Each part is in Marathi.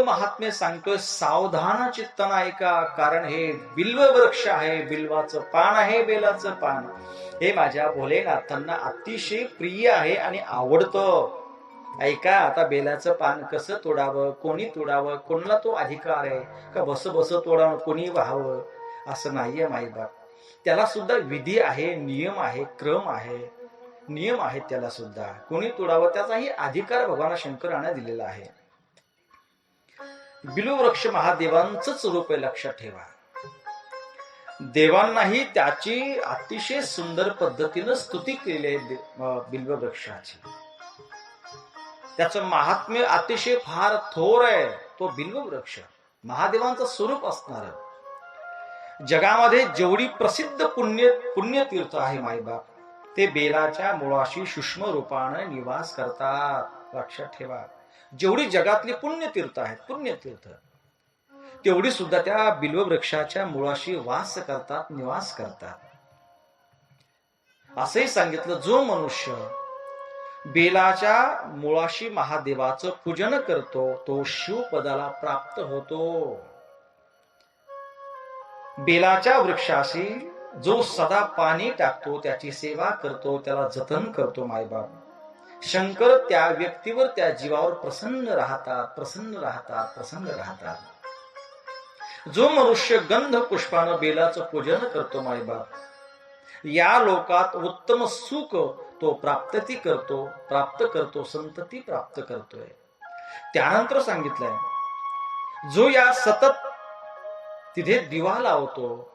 महात्म्य सांगतोय सावधान चित्तन ऐका कारण हे बिल्व वृक्ष आहे बिल्वाचं पान आहे बेलाचं पान. हे माझ्या भोलेनाथांना अतिशय प्रिय आहे आणि आवडतं. ऐका आता बेलाचं पान कसं तोडावं? कोणी तोडावं? कोणाला तो अधिकार आहे? का बस बस तोडावं? कोणी व्हावं? असं नाहीये माईबाप. त्याला सुद्धा विधी आहे नियम आहे क्रम आहे. नियम आहेत त्याला सुद्धा. कोणी तोडावं? त्याचाही अधिकार भगवान शंकराने दिलेला आहे. बिलुवृक्ष महादेवांचंच रूप आहे लक्षात ठेवा. देवांनाही त्याची अतिशय सुंदर पद्धतीनं स्तुती केली आहे बिल्ववृक्षाची त्याचं महात्म्य अतिशय फार थोर आहे तो बिल्ववृक्ष महादेवांचं स्वरूप असणार जगामध्ये जेवढी प्रसिद्ध पुण्य पुण्यतीर्थ आहे माईबाप ते बेलाच्या मुळाशी सूक्ष्म रूपानं निवास करतात. लक्षात ठेवा. जेवढी जगातली पुण्यतीर्थ आहेत पुण्यतीर्थ. तेवढी सुद्धा त्या बिल्व वृक्षाच्या मुळाशी वास करतात निवास करतात. असंही सांगितलं जो मनुष्य बेलाच्या मुळाशी महादेवाचं पूजन करतो तो शिवपदाला प्राप्त होतो. बेलाच्या वृक्षाशी जो सदा पाणी टाकतो त्याची सेवा करतो त्याला जतन करतो मायबाप. शंकर त्या व्यक्तीवर त्या जीवावर प्रसन्न राहतात प्रसन्न राहतात प्रसन्न राहतात. जो मनुष्य गंध पुष्पानं बेलाचं पूजन करतो मायबाप या लोकात उत्तम सुख तो प्राप्तती करतो प्राप्त करतो संतती प्राप्त करतोय. त्यानंतर सांगितलंय जो या सतत तिथे दिवा लावतो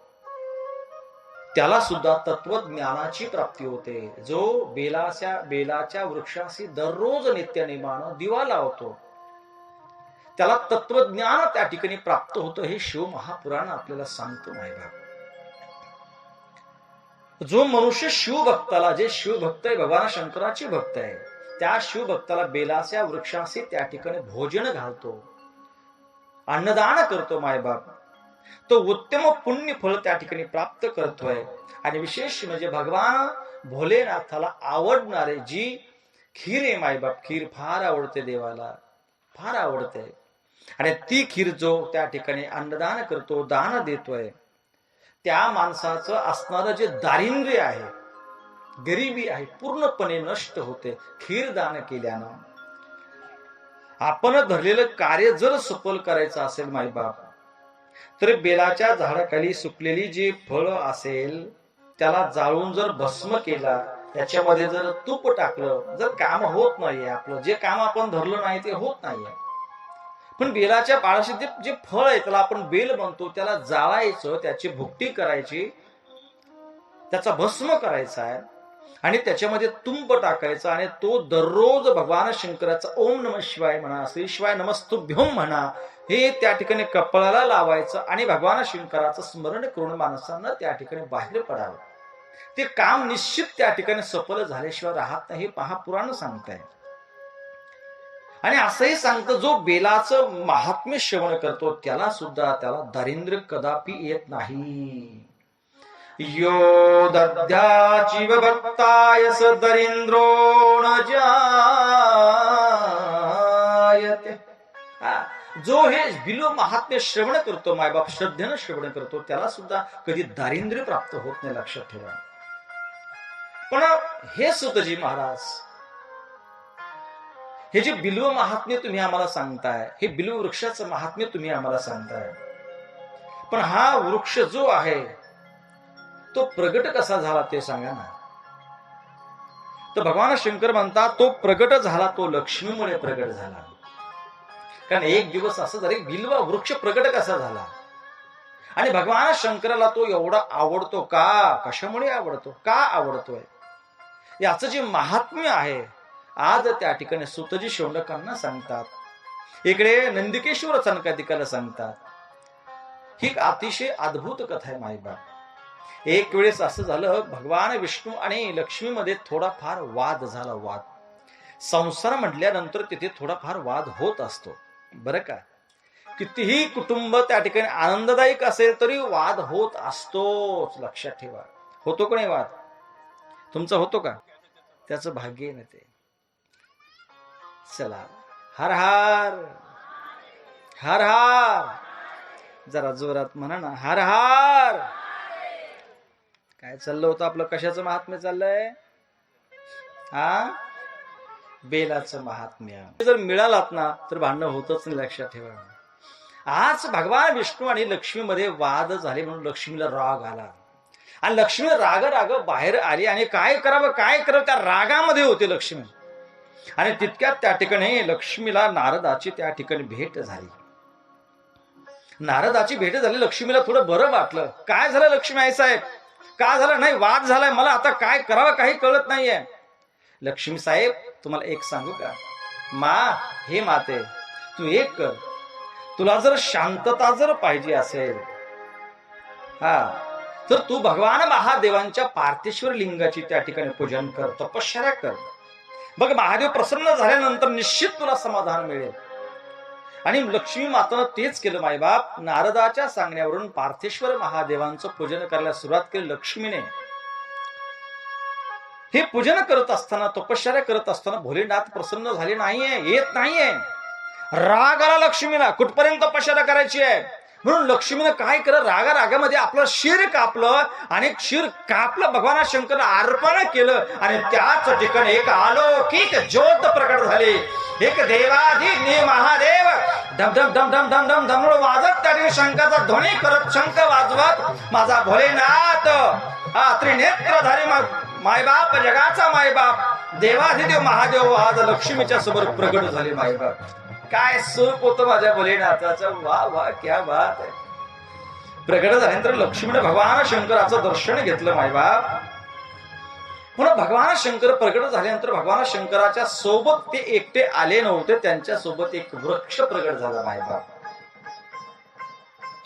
त्याला सुद्धा तत्वज्ञानाची प्राप्ती होते. जो बेलाच्या बेलाच्या वृक्षाशी दररोज नित्यनेमानं दिवा लावतो त्याला तत्वज्ञान त्या ठिकाणी प्राप्त होतं हे शिव महापुराण आपल्याला सांगतो माहिती जो मनुष्य शिवभक्ताला जे शिवभक्त आहे भगवान शंकराचे भक्त आहे त्या शिवभक्ताला बेलाच्या वृक्षाशी त्या ठिकाणी भोजन घालतो अन्नदान करतो मायबाप तो उत्तम पुण्य फळ त्या ठिकाणी प्राप्त करतोय. आणि विशेष म्हणजे भगवान भोलेनाथाला आवडणारे जी खीर आहे मायबाप खीर फार आवडते देवाला फार आवडते. आणि ती खीर जो त्या ठिकाणी अन्नदान करतो दान देतोय त्या माणसाचं असणारं जे दारिद्र्य आहे गरिबी आहे पूर्णपणे नष्ट होते खीर दान केल्यानं. आपण धरलेलं कार्य जर सफल करायचं असेल माईबाप तर बेलाच्या झाडाखाली सुकलेली जी फळ असेल त्याला जाळून जर भस्म केला त्याच्यामध्ये जर तूप टाकलं जर काम होत नाहीये आपलं जे काम आपण धरलं नाही ते होत नाहीये. पण बेलाच्या पाळाशी जे जे फळ आहे त्याला आपण बेल म्हणतो त्याला जाळायचं त्याची भुकटी करायची त्याचा भस्म करायचा आहे आणि त्याच्यामध्ये तुंब टाकायचा आणि तो दररोज भगवान शंकराचा ओम नम शिवाय म्हणा श्री शिवाय नमस्तुभ्यम म्हणा हे त्या ठिकाणी कपाळाला लावायचं आणि भगवान शंकराचं स्मरण करून माणसांना त्या ठिकाणी बाहेर पडावं. ते काम निश्चित त्या ठिकाणी सफल झाल्याशिवाय राहत नाही हे पहा पुराण आणि असंही सांगतं जो बेलाचं महात्म्य श्रवण करतो त्याला सुद्धा त्याला दारिद्र्य कदापि येत नाही. यो दध्याचिव भक्ताय स दरिंद्रो न जा जो हे बिलो महात्म्य श्रवण करतो मायबाप श्रद्धेनं श्रवण करतो त्याला सुद्धा कधी दारिद्र्य प्राप्त होत नाही लक्षात ठेवा. पण हे सुतजी महाराज हे जे बिल्व महात्म्य तुम्ही आम्हाला सांगताय हे बिल्व वृक्षाचं महात्म्य तुम्ही आम्हाला सांगताय. पण हा वृक्ष जो आहे तो प्रगट कसा झाला ते सांगा ना. तर भगवान शंकर म्हणतात तो प्रगट झाला तो लक्ष्मीमुळे प्रगट झाला. कारण एक दिवस असं झालं बिल्वा वृक्ष प्रगट कसा झाला? आणि भगवान शंकराला तो एवढा आवडतो का? कशामुळे आवडतो? का आवडतोय? याचं जे महात्म्य आहे आज त्या ठिकाणी सुतजी शोंडकांना सांगतात. इकडे नंदिकेश्वर चनकादिकाला सांगतात. ही अतिशय अद्भुत कथा आहे माईबाप एक वेळेस असं झालं भगवान विष्णू आणि लक्ष्मीमध्ये थोडाफार वाद झाला वाद. संसार म्हटल्यानंतर तिथे थोडाफार वाद होत असतो. बरं का? कितीही कुटुंब त्या ठिकाणी आनंददायक असेल तरी वाद होत असतोच लक्षात ठेवा. होतो का नाही वाद? तुमचा होतो का? त्याचं भाग्य आहे ना ते. चला. हर हर. हर हार. जरा जोरात म्हणा ना. हर हार. काय चाललं होतं आपलं? कशाचं महात्म्य चाललंय? हा बेलाचं महात्म्य. जर मिळालात ना तर भांडणं होतच नाही लक्षात ठेवा. आज भगवान विष्णू आणि लक्ष्मीमध्ये वाद झाले म्हणून लक्ष्मीला राग आला. आणि लक्ष्मी राग राग बाहेर आली आणि काय करावं काय करावं त्या रागामध्ये होते लक्ष्मी. आणि तितक्यात त्या ठिकाणी लक्ष्मीला नारदाची त्या ठिकाणी भेट झाली. नारदाची भेट झाली लक्ष्मीला थोडं बरं वाटलं. काय झालं लक्ष्मी आई साहेब? का झालं? नाही वाद झालाय. मला आता काय करावं काही कळत नाहीये. लक्ष्मी साहेब तुम्हाला एक सांगू का? मा हे माते तू एक कर. तुला जर शांतता जर पाहिजे असेल हा तर तू भगवान महादेवांच्या पार्थेश्वर लिंगाची त्या ठिकाणी पूजन कर तपश्चर्या कर. बघ महादेव प्रसन्न झाल्यानंतर निश्चित तुला समाधान मिळेल. आणि लक्ष्मी मातानं तेच केलं मायबाप. नारदाच्या सांगण्यावरून पार्थेश्वर महादेवांचं पूजन करायला सुरुवात केली लक्ष्मीने. हे पूजन करत असताना तपश्चर्या करत असताना भोलेनाथ प्रसन्न झाले नाहीये येत नाहीये. राग आला लक्ष्मीला कुठपर्यंत तपश्चर्या करायची आहे? म्हणून लक्ष्मीनं काय कर रागा रागामध्ये आपलं शिर कापलं आणि शिर कापलं भगवान शंकर अर्पण केलं आणि त्याच ठिकाणी एक अलौकिक ज्योत प्रकट झाली. एक देवाधी महादेव धम धम धम धम धम धम धमळ वाजत त्या ठिकाणी शंकाचा ध्वनी करत शंख वाजवत माझा भोलेनाथ हा त्रिनेत्रधारी मायबाप जगाचा मायबाप. देवाधिदेव महादेव आज लक्ष्मीच्या समोर प्रगट झाले मायबाप. काय सुख होतं माझ्या भोलेनाथाचं? वा वा क्या बात आहे. प्रगट झाल्यानंतर लक्ष्मीने भगवान शंकराचं दर्शन घेतलं मायबाप. म्हणून भगवान शंकर प्रगट झाल्यानंतर भगवान शंकराच्या सोबत ते एकटे आले नव्हते. त्यांच्यासोबत एक वृक्ष प्रगट झाला मायबाप.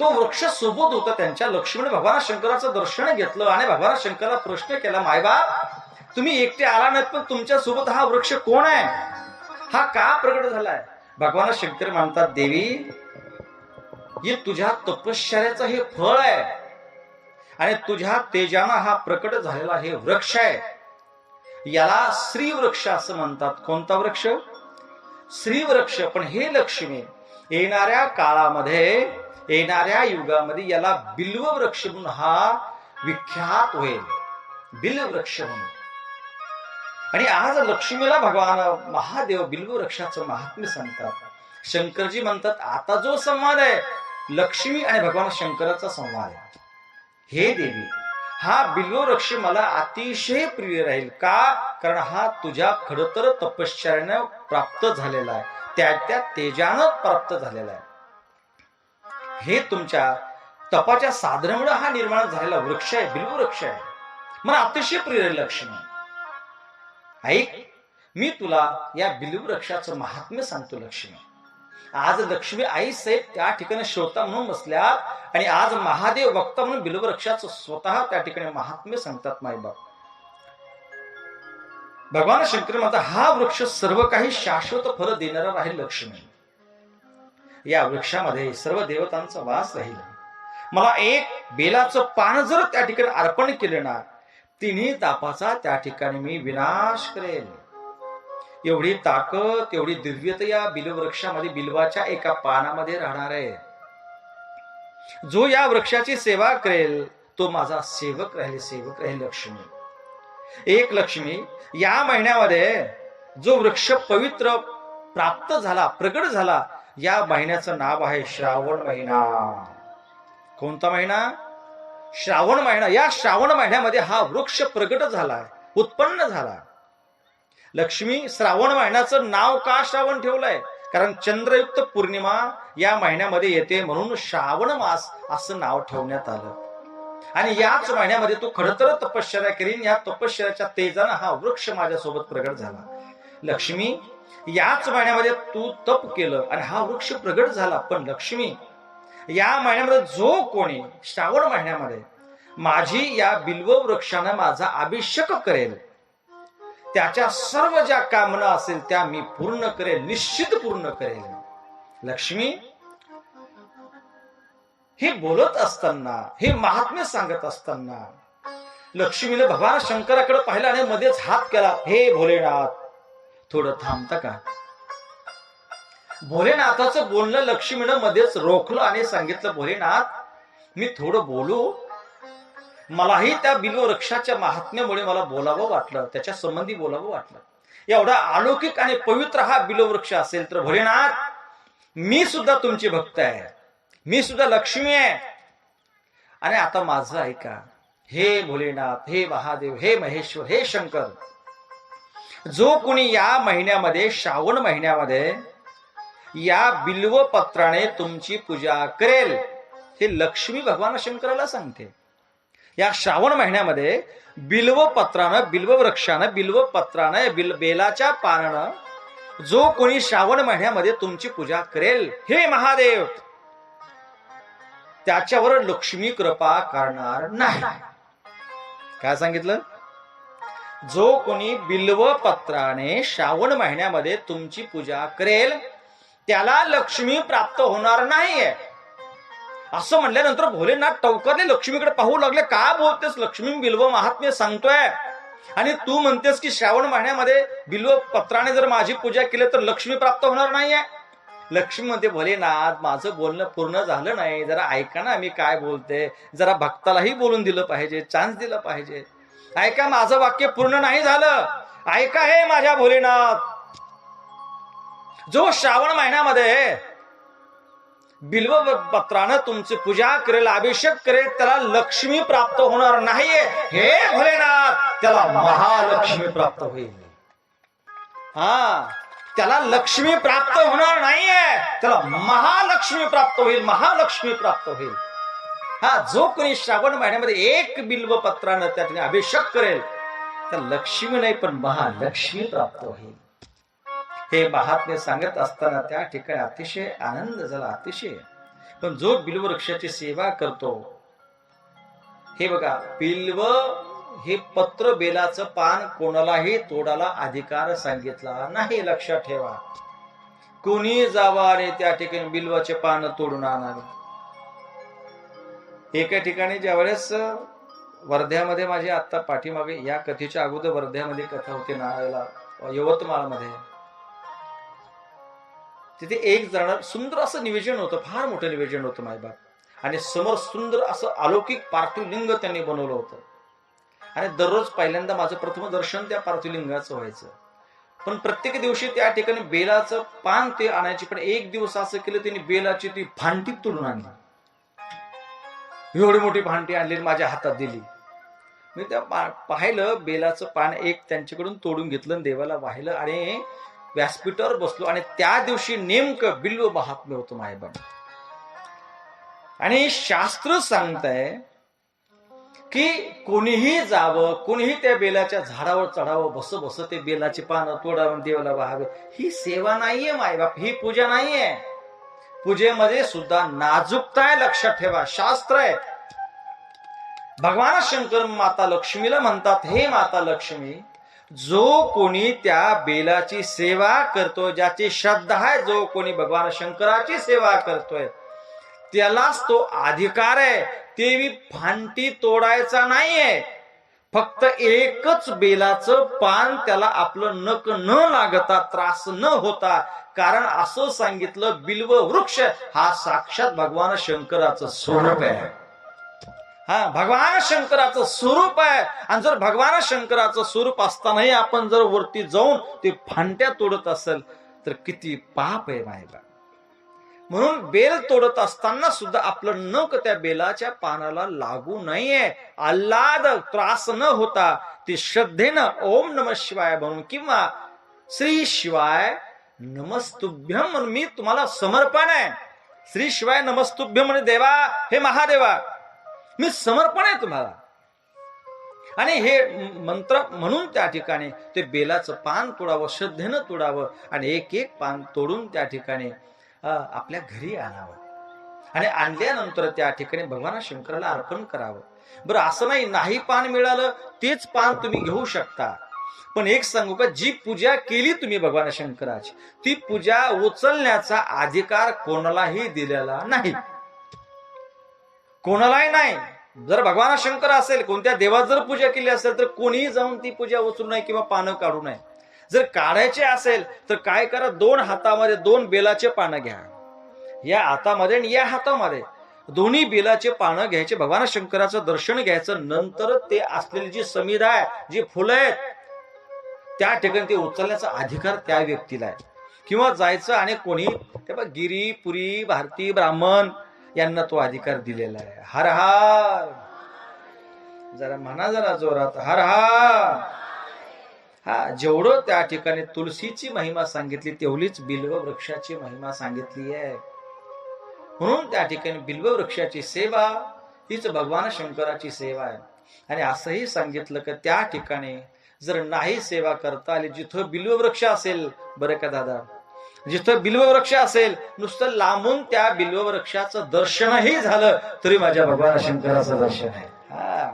तो वृक्ष सोबत होता त्यांच्या लक्ष्मीने भगवान शंकराचं दर्शन घेतलं आणि भगवान शंकराला प्रश्न केला मायबाप तुम्ही एकटे आला नाहीत पण तुमच्यासोबत हा वृक्ष कोण आहे? हा का प्रगट झालाय? भगवान शंकर म्हणतात देवी हे तुझ्या तपश्चर्याचं हे फळ आहे आणि तुझ्या तेजानं हा प्रकट झालेला हे वृक्ष आहे. याला श्री वृक्ष असं म्हणतात. कोणता वृक्ष? श्री वृक्ष पण हे लक्ष्मी येणाऱ्या काळामध्ये येणाऱ्या युगामध्ये याला बिल्व वृक्ष म्हणून हा विख्यात होईल. बिल्व वृक्ष म्हणून. आणि आज लक्ष्मीला भगवान महादेव बिल्व वृक्षाचं महात्म्य सांगतात. शंकरजी म्हणतात आता जो संवाद आहे लक्ष्मी आणि भगवान शंकराचा संवाद आहे. हे देवी हा बिल्व वृक्ष मला अतिशय प्रिय राहील. का? कारण हा तुझ्या खडतर तपश्चर्यानं प्राप्त झालेला आहे. त्या त्या तेजानं प्राप्त झालेला आहे. हे तुमच्या तपाच्या साधनामुळे हा निर्माण झालेला वृक्ष आहे बिल्व वृक्ष आहे. मला अतिशय प्रिय लक्ष्मी. ऐक मी तुला या बिल्व वृक्षाचं महात्म्य सांगतो लक्ष्मी. आज लक्ष्मी आई साहेब त्या ठिकाणी श्रोता म्हणून बसल्या आणि आज महादेव वक्ता म्हणून बिल्व वृक्षाचं स्वतः त्या ठिकाणी महात्म्य सांगतात मायबाप भगवान शंकर माता हा वृक्ष सर्व काही शाश्वत फल देणारा राहील लक्ष्मी. या वृक्षामध्ये सर्व देवतांचा वास राहील. मला एक बेलाचं पान जर त्या ठिकाणी अर्पण केलं ना तिन्ही तापाचा त्या ठिकाणी मी विनाश करेल एवढी ताकद एवढी दिव्यता या बिलवृक्षामध्ये बिलवाच्या एका पानामध्ये राहणार आहे. जो या वृक्षाची सेवा करेल तो माझा सेवक राहील सेवक राहील लक्ष्मी. एक लक्ष्मी या महिन्यामध्ये जो वृक्ष पवित्र प्राप्त झाला प्रगट झाला या महिन्याचं नाव आहे श्रावण महिना. कोणता महिना? श्रावण महिना. या श्रावण महिन्यामध्ये हा वृक्ष प्रगट झाला उत्पन्न झाला लक्ष्मी श्रावण महिन्याचं नाव का श्रावण ठेवलंय? कारण चंद्रयुक्त पौर्णिमा या महिन्यामध्ये येते म्हणून श्रावण मास असं नाव ठेवण्यात आलं. आणि याच महिन्यामध्ये तू खडतर तपश्चर्या करीन या तपश्चर्याच्या तेजानं हा वृक्ष माझ्यासोबत प्रगट झाला. लक्ष्मी याच महिन्यामध्ये तू तप केलं आणि हा वृक्ष प्रगट झाला. पण लक्ष्मी या महिन्यामध्ये जो कोणी श्रावण महिन्यामध्ये माझी या बिल्व वृक्षानं माझा अभिषेक करेल त्याच्या सर्व ज्या कामना असेल त्या मी पूर्ण करेल निश्चित पूर्ण करेल. लक्ष्मी हे बोलत असताना हे महात्म्य सांगत असताना लक्ष्मीने भगवान शंकराकडे पाहिलं आणि मध्येच हात केला. हे भोलेनाथ थोडं थांबता का? भोलेनाथाचं बोलणं लक्ष्मीनं मध्येच रोखलं आणि सांगितलं भोलेनाथ मी थोडं बोलू. मलाही त्या बिल्ववृक्षाच्या महात्म्यामुळे मला बोलावं वाटलं त्याच्या संबंधी बोलावं वाटलं. एवढा अलौकिक आणि पवित्र हा बिलोवृक्ष असेल तर भोलेनाथ मी सुद्धा तुमची भक्त आहे. मी सुद्धा लक्ष्मी आहे. आणि आता माझं ऐका. हे भोलेनाथ हे महादेव हे महेश्वर हे शंकर जो कोणी या महिन्यामध्ये श्रावण महिन्यामध्ये या बिल्व पत्राने तुमची पूजा करेल हे लक्ष्मी भगवान शंकराला सांगते. या श्रावण महिन्यामध्ये बिल्व पत्रानं बिल्व वृक्षानं बिल्व पत्रानं बिल बेलाच्या पानानं जो कोणी श्रावण महिन्यामध्ये तुमची पूजा करेल हे महादेव! त्याच्यावर लक्ष्मी कृपा करणार नाही. काय सांगितलं? जो कोणी बिल्व पत्राने श्रावण महिन्यामध्ये तुमची पूजा करेल त्याला लक्ष्मी प्राप्त होणार नाहीये. असं म्हणल्यानंतर भोलेनाथ टवकरले लक्ष्मीकडे पाहू लागले का बोलतेस लक्ष्मी? बिल्व महात्म्य सांगतोय. आणि तू म्हणतेस की श्रावण महिन्यामध्ये बिल्व पत्राने जर माझी पूजा केली तर लक्ष्मी प्राप्त होणार नाहीये. लक्ष्मी म्हणते भोलेनाथ माझं बोलणं पूर्ण झालं नाही. जरा ऐका ना मी काय बोलते. जरा भक्तालाही बोलून दिलं पाहिजे चान्स दिलं पाहिजे. ऐका माझं वाक्य पूर्ण नाही झालं. ऐका हे माझ्या भोलेनाथ. जो श्रावण महिन्यामध्ये बिल्व पत्रानं तुमची पूजा करेल अभिषेक करेल त्याला लक्ष्मी प्राप्त होणार नाहीये. हे भोलेनाथ त्याला महालक्ष्मी प्राप्त होईल. हा त्याला लक्ष्मी प्राप्त होणार नाहीये. त्याला महालक्ष्मी प्राप्त होईल महालक्ष्मी प्राप्त होईल. हा जो कोणी श्रावण महिन्यामध्ये एक बिल्व पत्रानं त्या ठिकाणी अभिषेक करेल तर लक्ष्मी नाही पण महालक्ष्मी प्राप्त होईल. हे महात्मे सांगत असताना त्या ठिकाणी अतिशय आनंद झाला अतिशय. पण जो बिल्व वृक्षाची सेवा करतो हे बघा बिल्व हे पत्र बेलाचं पान कोणालाही तोडाला अधिकार सांगितला नाही लक्षात ठेवा. कोणी जावा आणि त्या ठिकाणी बिल्वाचे पान तोडून आणावे? एका ठिकाणी ज्यावेळेस वर्ध्यामध्ये माझी आता पाठीमागे या कथेच्या अगोदर वर्ध्यामध्ये कथा होती नाळाला यवतमाळमध्ये. तिथे एक जण सुंदर असं निवेदन होतं फार मोठं निवेदन होतं मायबाप आणि समोर सुंदर असं अलौकिक पार्थिवलिंग त्यांनी बनवलं होतं. आणि दररोज पहिल्यांदा माझं प्रथम दर्शन त्या पार्थिवलिंगाचं व्हायचं. पण प्रत्येक दिवशी त्या ठिकाणी बेलाचं पान ते आणायची पण एक दिवस असं केलं त्यांनी बेलाची ती भांडी तोडून आणली. एवढी मोठी भांडी आणली माझ्या हातात दिली. मी त्या पा- पाहिलं बेलाचं पान एक त्यांच्याकडून तोडून घेतलं देवाला वाहिलं आणि व्यासपीठावर बसलो आणि त्या दिवशी नेमकं बिल्व महात्म्य होतं मायबाप. आणि शास्त्र सांगताय की कोणीही जावं कोणीही त्या बेलाच्या झाडावर चढावं बस बस ते बेलाची पानं तोडावं देवाला वाहावे. ही सेवा नाहीये मायबाप ही पूजा नाहीये. पूजेमध्ये सुद्धा नाजूकता आहे लक्षात ठेवा. शास्त्र आहे. भगवान शंकर माता लक्ष्मीला म्हणतात हे माता लक्ष्मी जो कोणी त्या बेलाची सेवा करतोय ज्याची श्रद्धा आहे जो कोणी भगवान शंकराची सेवा करतोय त्यालाच तो अधिकार आहे. ते मी फांटी तोडायचा नाहीये. फक्त एकच बेलाचं पान त्याला आपलं नक न लागता त्रास न होता. कारण असं सांगितलं बिल्व वृक्ष हा साक्षात भगवान शंकराचं स्वरूप आहे. हा भगवान शंकराचं स्वरूप आहे. आणि जर भगवान शंकराचं स्वरूप असतानाही आपण जर वरती जाऊन ते फांट्या तोडत असेल तर किती पाप आहे माहिती म्हणून बेल तोडत असताना सुद्धा आपलं नख त्या बेलाच्या पानाला लागू नये आल्हाद त्रास न होता ती श्रद्धेनं ओम नम शिवाय म्हणून किंवा श्री शिवाय नमस्तुभ्यम म्हणून मी तुम्हाला समर्पण आहे. श्री शिवाय नमस्तुभ्यम म्हणजे देवा हे महादेवा मी समर्पण आहे तुम्हाला. आणि हे मंत्र म्हणून त्या ठिकाणी ते बेलाचं पान तोडावं श्रद्धेनं तोडावं आणि एक एक पान तोडून त्या ठिकाणी आपल्या घरी आणावं. आणि आणल्यानंतर त्या ठिकाणी भगवान शंकराला अर्पण करावं. बरं असं नाही नाही पान मिळालं तेच पान तुम्ही घेऊ शकता. पण एक सांगू का जी पूजा केली तुम्ही भगवान शंकराची ती पूजा उचलण्याचा अधिकार कोणालाही दिलेला नाही. कोणालाही नाही. जर भगवान शंकर असेल कोणत्या देवात जर पूजा केली असेल तर कोणीही जाऊन ती पूजा उचलू नये किंवा पानं काढू नये. जर काढायचे असेल तर काय करा दोन हातामध्ये दोन बेलाचे पानं घ्या. या हातामध्ये आणि या हातामध्ये. दोन्ही बेलाचे पानं घ्यायचे. भगवान शंकराचं दर्शन घ्यायचं. नंतर ते असलेली जी समिधा आहे जी फुलं आहेत त्या ठिकाणी ते उचलण्याचा अधिकार त्या व्यक्तीला आहे. किंवा जायचं आणि कोणी तेव्हा गिरी पुरी भारती ब्राह्मण यांना तो अधिकार दिलेला आहे. हर हार. जरा म्हणा जरा जोरात. हर हार. हा जेवढं त्या ठिकाणी तुलसीची महिमा सांगितली तेवढीच बिल्व वृक्षाची महिमा सांगितली आहे. म्हणून त्या ठिकाणी बिल्व वृक्षाची सेवा हीच भगवान शंकराची सेवा आहे. आणि असंही सांगितलं की त्या ठिकाणी जर नाही सेवा करता आली जिथं बिल्व वृक्ष असेल बरं का दादा? जिथं बिल्व वृक्ष असेल नुसतं लांबून त्या बिल्व वृक्षाचं दर्शनही झालं तरी माझ्या भगवान शंकराचं दर्शन आहे. हा.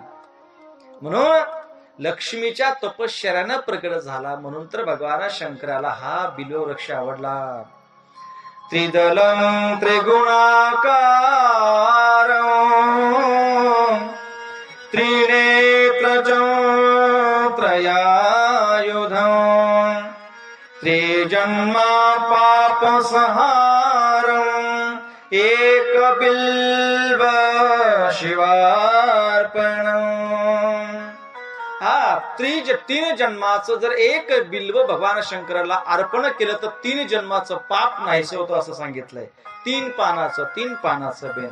म्हणून लक्ष्मीच्या तपश्चर्यानं प्रकट झाला. म्हणून तर भगवान शंकराला हा बिलो वृक्ष आवडला. त्रिदलम त्रिगुणाकार त्रिनेत्र त्रयायुधम् त्रिजन्मा पाप एक बिल्व शिवार्पण त्रिज तीन जन्माचं जर एक बिल्व भगवान शंकराला अर्पण केलं तर तीन जन्माचं पाप नाहीसे होतं असं सांगितलंय. तीन पानाचं तीन पानाचं बेन.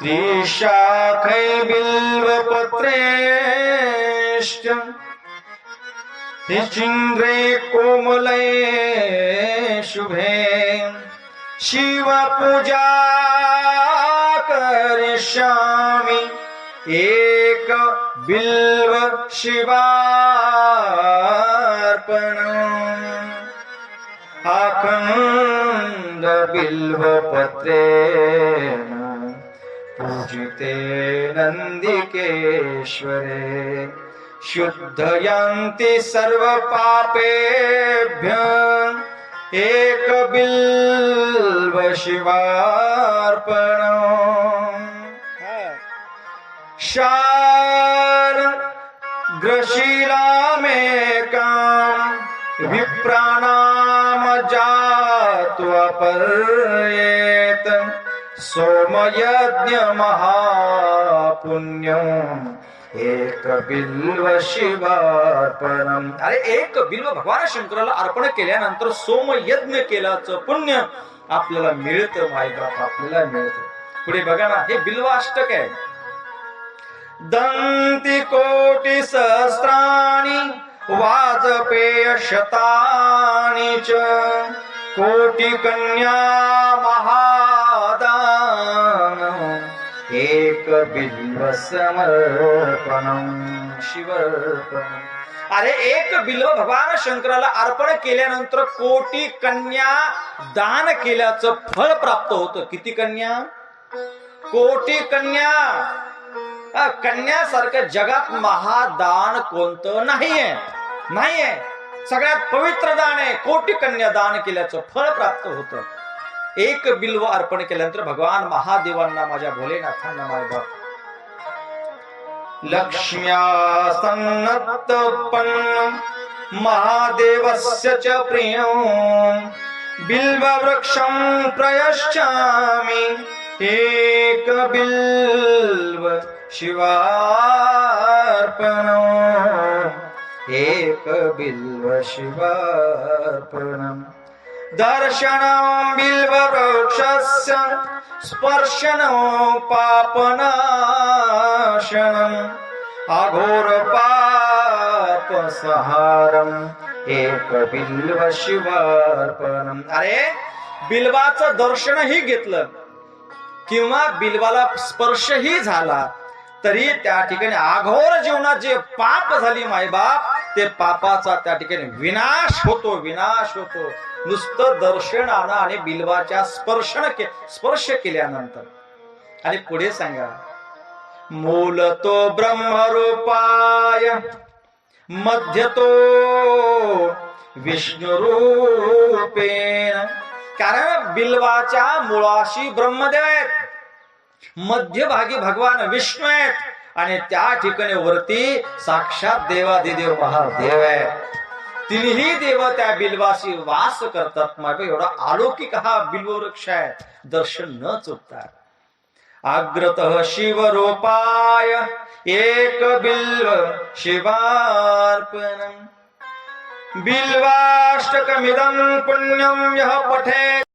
त्रिशाखै बिल्वपत्रेश्च निचिन्द्रे कोमले शुभे शिवपूजा करिष्यामि एक बिल्व शिवार्पणम् अखण्ड बिल्वपत्रेण पूजिते नन्दिकेश्वरे शुद्धयन्ति सर्वपापेभ्य एक बिल्व शिवार्पणम् शार ग्रशीलामेकाम् विप्राणाम जात्वपर्येत सोमयज्ञ महापुण्यम् एक बिल्व शिवार्पणम अरे एक बिल्व भगवान शंकराला अर्पण केल्यानंतर सोमयज्ञ केल्याचं पुण्य आपल्याला मिळतं मायबाप आपल्याला मिळतं. पुढे बघा ना हे बिल्वाष्टक आहे. दंती कोटी सहस्राणि वाजपेय शतानी च। कोटी कन्या महादान एक बिल्व समर्पणम अरे एक बिल्व भगवान शंकराला अर्पण केल्यानंतर कोटी कन्या दान केल्याचं फळ प्राप्त होतं. किती कन्या? कोटी कन्या कन्यासारखं जगात महादान कोणतं नाहीये. नाहीये. सगळ्यात पवित्र दान आहे. कोटी कन्या दान केल्याचं फळ प्राप्त होतं. एक बिल्व अर्पण केल्यानंतर भगवान महादेवांना माझ्या भोलेनाथांना मायबाप लक्ष्म्या सन्नत महादेवस्य च प्रियम् बिल्ववृक्षं प्रयश्चामि एक बिल्व शिवार्पणम् एक बिल्व दर्शन दर्शनं बिल्ववृक्षस्य स्पर्शनं पापनाशनम् अघोर पापसहारम् एक बिल्व शिवार्पणम् अरे बिल्वाचं दर्शनही घेतलं. किंवा बिल्वाला स्पर्शही झाला. तरी त्या ठिकाणी आघोर जीवनात जे पाप झाली मायबाप ते पापाचा त्या ठिकाणी विनाश होतो विनाश होतो. नुसतं दर्शनानं आणि बिल्वाच्या स्पर्शन के स्पर्श केल्यानंतर. आणि पुढे सांगा मूल तो ब्रह्मरूपाय मध्य तो विष्णुरूपेण. कारण बिल्वाच्या मुळाशी ब्रह्मदेव आहेत. मध्यभागी भगवान विष्णू आहेत. आणि त्या ठिकाणी वरती साक्षात देवादिदेव महादेव आहे तिन्ही देव त्या बिल्वाशी वास करतात. मागे एवढा अलौकिक हा बिल्ववृक्ष आहे. दर्शन न चुकता. अग्रत शिवरूपाय एक बिल्व शिवार्पण बिल्वाष्टकमिदं पुण्यं यः पठे